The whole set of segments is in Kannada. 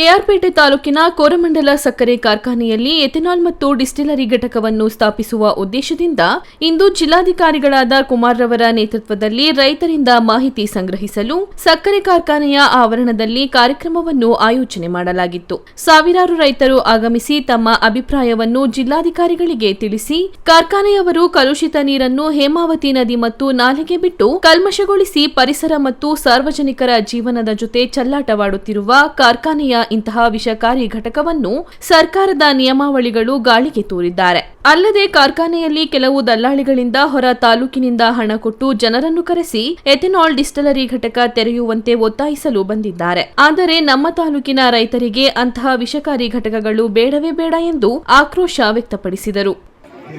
ಕೆಆರ್ಪೇಟೆ ತಾಲೂಕಿನ ಕೋರಮಂಡಲ ಸಕ್ಕರೆ ಕಾರ್ಖಾನೆಯಲ್ಲಿ ಎಥೆನಾಲ್ ಮತ್ತು ಡಿಸ್ಟಿಲರಿ ಘಟಕವನ್ನು ಸ್ಥಾಪಿಸುವ ಉದ್ದೇಶದಿಂದ ಇಂದು ಜಿಲ್ಲಾಧಿಕಾರಿಗಳಾದ ಕುಮಾರ್ರವರ ನೇತೃತ್ವದಲ್ಲಿ ರೈತರಿಂದ ಮಾಹಿತಿ ಸಂಗ್ರಹಿಸಲು ಸಕ್ಕರೆ ಕಾರ್ಖಾನೆಯ ಆವರಣದಲ್ಲಿ ಕಾರ್ಯಕ್ರಮವನ್ನು ಆಯೋಜನೆ ಮಾಡಲಾಗಿತ್ತು. ಸಾವಿರಾರು ರೈತರು ಆಗಮಿಸಿ ತಮ್ಮ ಅಭಿಪ್ರಾಯವನ್ನು ಜಿಲ್ಲಾಧಿಕಾರಿಗಳಿಗೆ ತಿಳಿಸಿ, ಕಾರ್ಖಾನೆಯವರು ಕಲುಷಿತ ನೀರನ್ನು ಹೇಮಾವತಿ ನದಿ ಮತ್ತು ನಾಲೆಗೆ ಬಿಟ್ಟು ಕಲ್ಮಶಗೊಳಿಸಿ ಪರಿಸರ ಮತ್ತು ಸಾರ್ವಜನಿಕರ ಜೀವನದ ಜೊತೆ ಚಲ್ಲಾಟವಾಡುತ್ತಿರುವ ಕಾರ್ಖಾನೆಯ ಇಂತಹ ವಿಷಕಾರಿ ಘಟಕವನ್ನು ಸರ್ಕಾರದ ನಿಯಮಾವಳಿಗಳು ಗಾಳಿಗೆ ತೋರಿದ್ದಾರೆ. ಅಲ್ಲದೆ ಕಾರ್ಖಾನೆಯಲ್ಲಿ ಕೆಲವು ದಲ್ಲಾಳಿಗಳಿಂದ ಹೊರ ತಾಲೂಕಿನಿಂದ ಹಣ ಕೊಟ್ಟು ಜನರನ್ನು ಕರೆಸಿ ಎಥೆನಾಲ್ ಡಿಸ್ಟಲರಿ ಘಟಕ ತೆರೆಯುವಂತೆ ಒತ್ತಾಯಿಸಲು ಬಂದಿದ್ದಾರೆ. ಆದರೆ ನಮ್ಮ ತಾಲೂಕಿನ ರೈತರಿಗೆ ಅಂತಹ ವಿಷಕಾರಿ ಘಟಕಗಳು ಬೇಡವೇ ಬೇಡ ಎಂದು ಆಕ್ರೋಶ ವ್ಯಕ್ತಪಡಿಸಿದರು.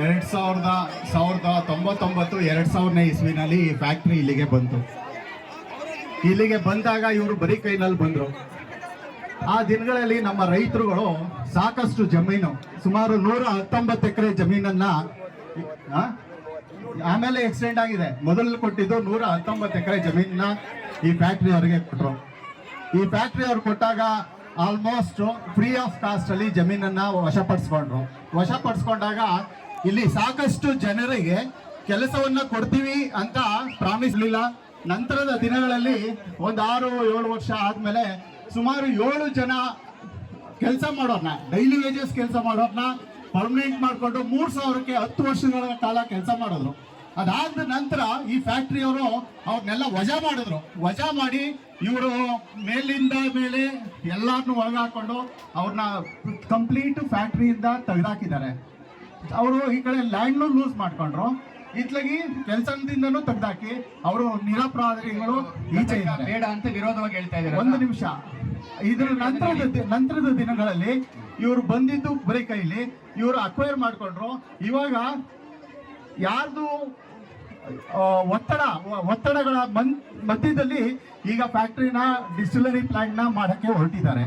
ಎರಡ್ ಸಾವಿರದ ಸಾವಿರದ ತೊಂಬತ್ತೊಂಬತ್ತು, ಎರಡ್ ಸಾವಿರನೇ ಇಸ್ವಿನಲ್ಲಿ ಫ್ಯಾಕ್ಟ್ರಿ ಇಲ್ಲಿಗೆ ಬಂತು. ಇಲ್ಲಿಗೆ ಬಂದಾಗ ಇವರು ಬರೀ ಕೈನಲ್ಲಿ ಬಂದ್ರು. ಆ ದಿನಗಳಲ್ಲಿ ನಮ್ಮ ರೈತರುಗಳು ಸಾಕಷ್ಟು ಜಮೀನು, ಸುಮಾರು ನೂರ ಹತ್ತೊಂಬತ್ತು ಎಕರೆ ಜಮೀನನ್ನ ಆಮೇಲೆ ಎಕ್ಸ್ಟೆಂಡ್ ಆಗಿದೆ. ಮೊದಲು ಕೊಟ್ಟಿದ್ದು ನೂರ ಹತ್ತೊಂಬತ್ತು ಎಕರೆ ಜಮೀನನ್ನ ಈ ಫ್ಯಾಕ್ಟ್ರಿ ಅವರಿಗೆ ಕೊಟ್ಟರು ಈ ಫ್ಯಾಕ್ಟ್ರಿ ಅವ್ರು ಕೊಟ್ಟಾಗ ಆಲ್ಮೋಸ್ಟ್ ಫ್ರೀ ಆಫ್ ಕಾಸ್ಟ್ ಅಲ್ಲಿ ಜಮೀನನ್ನ ವಶಪಡಿಸ್ಕೊಂಡ್ರು. ವಶಪಡಿಸ್ಕೊಂಡಾಗ ಇಲ್ಲಿ ಸಾಕಷ್ಟು ಜನರಿಗೆ ಕೆಲಸವನ್ನ ಕೊಡ್ತೀವಿ ಅಂತ ಪ್ರಾಮಿಸ್ಲಿಲ್ಲ ನಂತರದ ದಿನಗಳಲ್ಲಿ ಒಂದು ಆರು ಏಳು ವರ್ಷ ಆದ್ಮೇಲೆ ಸುಮಾರು ಏಳು ಜನ ಕೆಲಸ ಮಾಡೋರ್ನ ಡೈಲಿ ವೇಜಸ್ ಕೆಲಸ ಮಾಡೋರ್ನ ಪರ್ಮನೆಂಟ್ ಮಾಡಿಕೊಂಡು ಮೂರು ಸಾವಿರಕ್ಕೆ ಹತ್ತು ವರ್ಷಗಳ ಕಾಲ ಕೆಲಸ ಮಾಡಿದ್ರು. ಅದಾದ ನಂತರ ಈ ಫ್ಯಾಕ್ಟ್ರಿಯವರು ಅವ್ರನ್ನೆಲ್ಲ ವಜಾ ಮಾಡಿದ್ರು. ವಜಾ ಮಾಡಿ ಇವರು ಮೇಲಿಂದ ಮೇಲೆ ಎಲ್ಲಾರನ್ನು ಒಳಗಾಕೊಂಡು ಅವ್ರನ್ನ ಕಂಪ್ಲೀಟ್ ಫ್ಯಾಕ್ಟ್ರಿಯಿಂದ ತೆಗೆದಾಕಿದ್ದಾರೆ. ಅವರು ಈ ಕಡೆ ಲ್ಯಾಂಡ್ನು ಲೂಸ್ ಮಾಡ್ಕೊಂಡ್ರು. ಇತ್ಲಾಗಿ ಕೆಲಸದಿಂದನೂ ತೆಗೆದಾಕಿ ಅವರು ನಿರಪರಾಧಿಗಳು ಈಚೆ ಬೇಡ ಅಂತ ವಿರೋಧವಾಗಿ ಹೇಳ್ತಾ ಇದ್ದಾರೆ ಒಂದು ನಿಮಿಷ. ಇದ್ರ ನಂತರದ ನಂತರದ ದಿನಗಳಲ್ಲಿ ಇವರು ಬಂದಿದ್ದು ಬರೀ ಕೈಲಿ ಇವರು ಅಕ್ವೈರ್ ಮಾಡಿಕೊಂಡ್ರು. ಇವಾಗ ಯಾರ್ದು ಒತ್ತಡ ಒತ್ತಡಗಳ ಮಧ್ಯದಲ್ಲಿ ಈಗ ಫ್ಯಾಕ್ಟ್ರಿನ ಡಿಸ್ಟಿಲರಿ ಪ್ಲಾಂಟ್ನ ಮಾಡೋಕ್ಕೆ ಮಾಡಕ್ಕೆ ಹೊರಟಿದ್ದಾರೆ.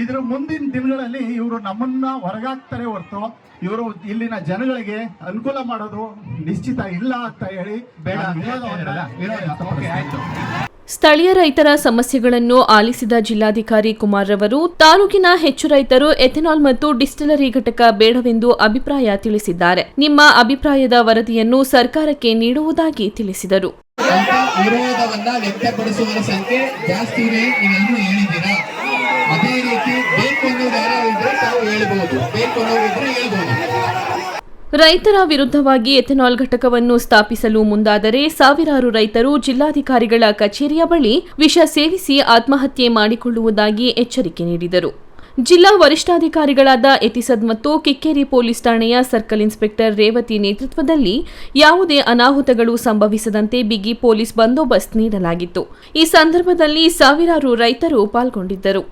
ಇದ್ರ ಮುಂದಿನ ದಿನಗಳಲ್ಲಿ ಇವರು ನಮ್ಮನ್ನ ಹೊರಗಾಕ್ತಾರೆ ಹೊರತು ಇವರು ಇಲ್ಲಿನ ಜನಗಳಿಗೆ ಅನುಕೂಲ ಮಾಡೋದು ನಿಶ್ಚಿತ ಇಲ್ಲ ಅಂತ ಹೇಳಿ ಬೇಡ ಸ್ಥಳೀಯ ರೈತರ ಸಮಸ್ಯೆಗಳನ್ನು ಆಲಿಸಿದ ಜಿಲ್ಲಾಧಿಕಾರಿ ಕುಮಾರ್ ರವರು, ತಾಲೂಕಿನ ಹೆಚ್ಚು ರೈತರು ಎಥೆನಾಲ್ ಮತ್ತು ಡಿಸ್ಟಿಲರಿ ಘಟಕ ಬೇಡವೆಂದು ಅಭಿಪ್ರಾಯ ತಿಳಿಸಿದ್ದಾರೆ. ನಿಮ್ಮ ಅಭಿಪ್ರಾಯದ ವರದಿಯನ್ನು ಸರ್ಕಾರಕ್ಕೆ ನೀಡುವುದಾಗಿ ತಿಳಿಸಿದರು. ಅದೇ ರೀತಿ ಬೇಕು ತಾವು ಹೇಳ್ಬಹುದು ಬೇಕು ಹೇಳ್ಬಹುದು ರೈತರ ವಿರುದ್ಧವಾಗಿ ಎಥೆನಾಲ್ ಘಟಕವನ್ನು ಸ್ಥಾಪಿಸಲು ಮುಂದಾದರೆ ಸಾವಿರಾರು ರೈತರು ಜಿಲ್ಲಾಧಿಕಾರಿಗಳ ಕಚೇರಿಯ ಬಳಿ ವಿಷ ಸೇವಿಸಿ ಆತ್ಮಹತ್ಯೆ ಮಾಡಿಕೊಳ್ಳುವುದಾಗಿ ಎಚ್ಚರಿಕೆ ನೀಡಿದರು. ಜಿಲ್ಲಾ ವರಿಷ್ಠಾಧಿಕಾರಿಗಳಾದ ಎತಿಸದ್ ಮತ್ತು ಕಿಕ್ಕೇರಿ ಪೊಲೀಸ್ ಠಾಣೆಯ ಸರ್ಕಲ್ ಇನ್ಸ್ಪೆಕ್ಟರ್ ರೇವತಿ ನೇತೃತ್ವದಲ್ಲಿ ಯಾವುದೇ ಅನಾಹುತಗಳು ಸಂಭವಿಸದಂತೆ ಬಿಗಿ ಪೊಲೀಸ್ ಬಂದೋಬಸ್ತ್ ನೀಡಲಾಗಿತ್ತು. ಈ ಸಂದರ್ಭದಲ್ಲಿ ಸಾವಿರಾರು ರೈತರು ಪಾಲ್ಗೊಂಡಿದ್ದರು.